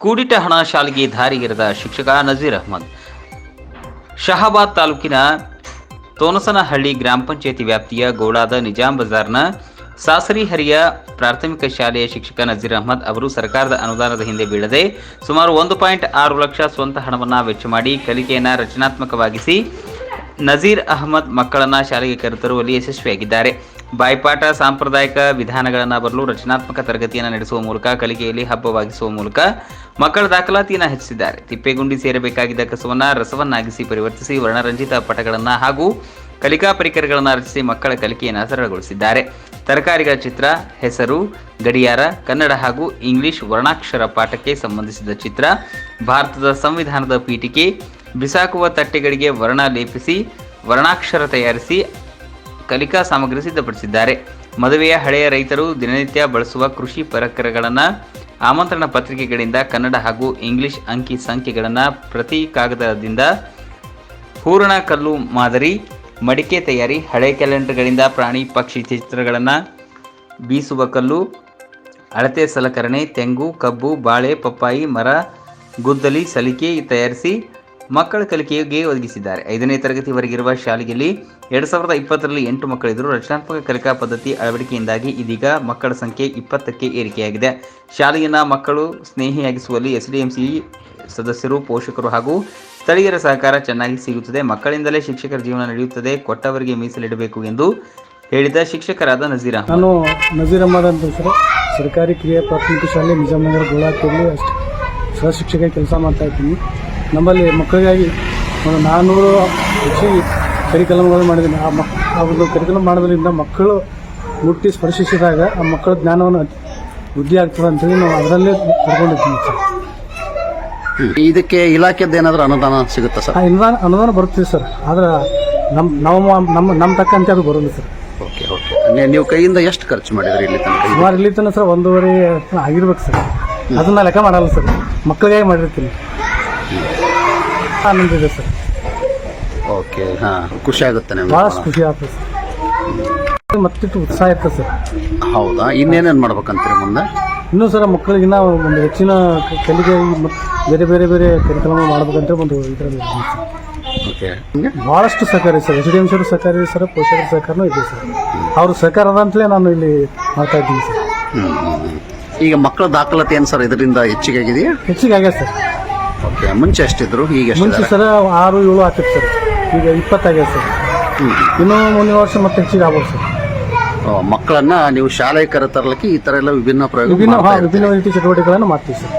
ಕೂಡಿಟ್ಟ ಹಣ ಶಾಲೆಗೆ ದಾರಿಗೆರೆದ ಶಿಕ್ಷಕ ನಜೀರ್ ಅಹ್ಮದ್. ಶಹಾಬಾದ್ ತಾಲೂಕಿನ ತೋನಸನಹಳ್ಳಿ ಗ್ರಾಮ ಪಂಚಾಯತಿ ವ್ಯಾಪ್ತಿಯ ಗೋಳಾದ ನಿಜಾಂ ಬಜಾರ್ನ ಸಾಸರಿಹರಿಯ ಪ್ರಾಥಮಿಕ ಶಾಲೆಯ ಶಿಕ್ಷಕ ನಜೀರ್ ಅಹ್ಮದ್ ಅವರು ಸರ್ಕಾರದ ಅನುದಾನದ ಹಿಂದೆ ಬೀಳದೆ ಸುಮಾರು ಒಂದು ಪಾಯಿಂಟ್ ಆರು ಲಕ್ಷ ಸ್ವಂತ ಹಣವನ್ನು ವೆಚ್ಚ ಮಾಡಿ ಕಲಿಕೆಯನ್ನು ರಚನಾತ್ಮಕವಾಗಿಸಿ ನಜೀರ್ ಅಹ್ಮದ್ ಮಕ್ಕಳನ್ನ ಶಾಲೆಗೆ ಕರೆತರುವಲ್ಲಿ ಯಶಸ್ವಿಯಾಗಿದ್ದಾರೆ. ಬಾಯ್ಪಾಠ, ಸಾಂಪ್ರದಾಯಿಕ ವಿಧಾನಗಳನ್ನು ಬರಲು ರಚನಾತ್ಮಕ ತರಗತಿಯನ್ನು ನಡೆಸುವ ಮೂಲಕ ಕಲಿಕೆಯಲ್ಲಿ ಹಬ್ಬವಾಗಿಸುವ ಮೂಲಕ ಮಕ್ಕಳ ದಾಖಲಾತಿಯನ್ನು ಹೆಚ್ಚಿಸಿದ್ದಾರೆ. ತಿಪ್ಪೆಗುಂಡಿ ಸೇರಬೇಕಾಗಿದ್ದ ಕಸವನ್ನು ರಸವನ್ನಾಗಿಸಿ ಪರಿವರ್ತಿಸಿ ವರ್ಣರಂಜಿತ ಪಟಗಳನ್ನು ಹಾಗೂ ಕಲಿಕಾ ಪರಿಕರಗಳನ್ನು ರಚಿಸಿ ಮಕ್ಕಳ ಕಲಿಕೆಯನ್ನು ಸರಳಗೊಳಿಸಿದ್ದಾರೆ. ತರಕಾರಿಗಳ ಚಿತ್ರ, ಹೆಸರು, ಗಡಿಯಾರ, ಕನ್ನಡ ಹಾಗೂ ಇಂಗ್ಲಿಷ್ ವರ್ಣಾಕ್ಷರ ಪಾಠಕ್ಕೆ ಸಂಬಂಧಿಸಿದ ಚಿತ್ರ, ಭಾರತದ ಸಂವಿಧಾನದ ಪೀಠಿಕೆ ಬಿಸಾಕುವ ತಟ್ಟೆಗಳಿಗೆ ವರ್ಣ ಲೇಪಿಸಿ, ವರ್ಣಾಕ್ಷರ ತಯಾರಿಸಿ, ಕಲಿಕಾ ಸಾಮಗ್ರಿ ಸಿದ್ಧಪಡಿಸಿದ್ದಾರೆ. ಮದುವೆಯ ಹಳೆಯ ರೈತರು ದಿನನಿತ್ಯ ಬಳಸುವ ಕೃಷಿ ಪರಿಕರಗಳನ್ನು, ಆಮಂತ್ರಣ ಪತ್ರಿಕೆಗಳಿಂದ ಕನ್ನಡ ಹಾಗೂ ಇಂಗ್ಲಿಷ್ ಅಂಕಿ ಸಂಖ್ಯೆಗಳನ್ನು ಪ್ರತಿ ಕಾಗದದಿಂದ ಹೂರಣ ಕಲ್ಲು ಮಾದರಿ, ಮಡಿಕೆ ತಯಾರಿ, ಹಳೆ ಕ್ಯಾಲೆಂಡರ್ಗಳಿಂದ ಪ್ರಾಣಿ ಪಕ್ಷಿ ಚಿತ್ರಗಳನ್ನು ಬೀಸುವ ಕಲ್ಲು, ಅಳತೆ ಸಲಕರಣೆ, ತೆಂಗು, ಕಬ್ಬು, ಬಾಳೆ, ಪಪ್ಪಾಯಿ, ಮರ, ಗುದ್ದಲಿ, ಸಲಿಕೆ ತಯಾರಿಸಿ ಮಕ್ಕಳ ಕಲಿಕೆಗೆ ಒದಗಿಸಿದ್ದಾರೆ. ಐದನೇ ತರಗತಿವರೆಗಿರುವ ಶಾಲೆಯಲ್ಲಿ ಎರಡ್ ಸಾವಿರದ ಇಪ್ಪತ್ತರಲ್ಲಿ ಎಂಟು ಮಕ್ಕಳಿದ್ದರು ರಚನಾತ್ಮಕ ಕಲಿಕಾ ಪದ್ಧತಿ ಅಳವಡಿಕೆಯಿಂದಾಗಿ ಇದೀಗ ಮಕ್ಕಳ ಸಂಖ್ಯೆ ಇಪ್ಪತ್ತಕ್ಕೆ ಏರಿಕೆಯಾಗಿದೆ. ಶಾಲೆಯನ್ನು ಮಕ್ಕಳು ಸ್ನೇಹಿಯಾಗಿಸುವಲ್ಲಿ ಎಸ್ಡಿಎಂಸಿ ಸದಸ್ಯರು, ಪೋಷಕರು ಹಾಗೂ ಸ್ಥಳೀಯರ ಸಹಕಾರ ಚೆನ್ನಾಗಿ ಸಿಗುತ್ತದೆ. ಮಕ್ಕಳಿಂದಲೇ ಶಿಕ್ಷಕರ ಜೀವನ ನಡೆಯುತ್ತದೆ. ಕೊಟ್ಟವರಿಗೆ ಮೀಸಲಿಡಬೇಕು ಎಂದು ಹೇಳಿದ ಶಿಕ್ಷಕರಾದ ನಜೀರ್ ನಾನು ನಜೀರ್ ಸರ್ಕಾರಿ ಕ್ರಿಯಾ ಪ್ರಾಥಮಿಕ ಶಾಲೆ ನಿಜಾಮನಗರ ಗೋಳಾಕಿಯಲ್ಲಿ ಸಹ ಶಿಕ್ಷಕ ಕೆಲಸ ಮಾಡ್ತಾ ಇದ್ದೀನಿ. ನಮ್ಮಲ್ಲಿ ಮಕ್ಕಳಿಗಾಗಿ ಒಂದು ನಾನ್ನೂರು ಹೆಚ್ಚಿಗೆ ಕರಿಕಲಮಗಳನ್ನು ಮಾಡಿದ್ದೀನಿ. ಆ ಮಕ್ ಆ ಒಂದು ಕರಿಕಲಮ ಮಾಡೋದ್ರಿಂದ ಮಕ್ಕಳು ಮುಟ್ಟಿ ಸ್ಪರ್ಶಿಸಿದಾಗ ಆ ಮಕ್ಕಳ ಜ್ಞಾನವನ್ನು ವೃದ್ಧಿ ಆಗ್ತದೆ ಅಂತೇಳಿ ನಾವು ಅದರಲ್ಲೇ ಪಡ್ಕೊಂಡಿದ್ದೀನಿ ಸರ್ ಇದಕ್ಕೆ ಇಲಾಖೆದ್ದು ಏನಾದರೂ ಅನುದಾನ ಸಿಗುತ್ತಾ ಸರ್? ಆ ಅನುದಾನ ಅನುದಾನ ಬರುತ್ತೆ ಸರ್. ಆದ್ರೆ ನಮ್ಮ ನಮ್ಮ ನಮ್ಮ ನಮ್ಮ ತಕ್ಕಂತೆ ಅದು ಬರೋದು ಸರ್. Okay okay. ನೀವು ಕೈಯಿಂದ ಎಷ್ಟು ಖರ್ಚು ಮಾಡಿದ್ರಿ ಇಲ್ಲಿ ತನಕ? ಸುಮಾರು ಇಲ್ಲಿ ತನಕ ಸರ್ ಒಂದೂವರೆ ಆಗಿರ್ಬೇಕು ಸರ್. ಅದನ್ನ ಲೆಕ್ಕ ಮಾಡಲ್ಲ ಸರ್. ಮಕ್ಕಳಿಗಾಗಿ ಮಾಡಿರ್ತೀನಿ. ಆನಂದ ಇದೆ ಸರ್. ಓಕೆ ಹಾಂ ಖುಷಿ ಆಗುತ್ತೆ ನಮಗೆ. ಭಾಳಷ್ಟು ಖುಷಿ ಆಗ್ತದೆ ಸರ್. ಮತ್ತಿಟ್ಟು ಉತ್ಸಾಹ ಇರ್ತದೆ ಸರ್. ಹೌದಾ? ಇನ್ನೇನೇನು ಮಾಡ್ಬೇಕಂತೀರಿ ಮುಂದೆ? ಇನ್ನೂ ಸರ್ ಮಕ್ಕಳಿಗಿನ್ನ ಒಂದು ಹೆಚ್ಚಿನ ಕ- ಕಲಿಕೆ ಬೇರೆ ಬೇರೆ ಬೇರೆ ಕಾರ್ಯಕ್ರಮ ಮಾಡ್ಬೇಕಂತ ಒಂದು ಇದರಲ್ಲಿ. ಓಕೆ ನಿಮಗೆ? ಭಾಳಷ್ಟು ಸಹಕಾರ ಇದೆ ಸರ್. ಸರ್ ಸಹಕಾರ ಇದೆ ಸರ್ ಪೋಷಕರ ಸಹಕಾರನೂ ಇದೆ ಸರ್. ಅವ್ರ ಸಹಕಾರ ಅದ ಅಂತಲೇ ನಾನು ಇಲ್ಲಿ ಮಾಡ್ತಾ ಇದ್ದೀನಿ ಸರ್. ಈಗ ಮಕ್ಕಳ ದಾಖಲಾತಿ ಏನು ಸರ್ ಇದರಿಂದ ಹೆಚ್ಚಿಗೆ ಆಗಿದೆಯಾ? ಹೆಚ್ಚಿಗೆ ಆಗ್ಯದ ಸರ್. ಓಕೆ ಮುಂಚೆ ಎಷ್ಟಿದ್ರು? ಈಗ ಮುಂಚೆ ಸರ ಸರ್ ಆರು ಏಳು ಆಗ್ತಿತ್ತು ಸರ್. ಈಗ ಇಪ್ಪತ್ತಾಗ್ಯದ ಸರ್. ಇನ್ನೂ ಮುಂದಿನ ವರ್ಷ ಮತ್ತೆ ಹೆಚ್ಚಿಗೆ ಆಗ್ಬೋದು ಸರ್. ಓ, ಮಕ್ಕಳನ್ನ ನೀವು ಶಾಲೆಗೆ ಕರೆತರಲಿಕ್ಕೆ ಈ ತರ ಎಲ್ಲ ವಿಭಿನ್ನ ಪ್ರಯೋಗ ವಿಭಿನ್ನ ಮಾಡ್ತಾ ಇರ್ತೀರಿ. ವಿಭಿನ್ನ ರೀತಿ ಚಟುವಟಿಕೆಗಳನ್ನು ಮಾಡ್ತೀವಿ ಸರ್.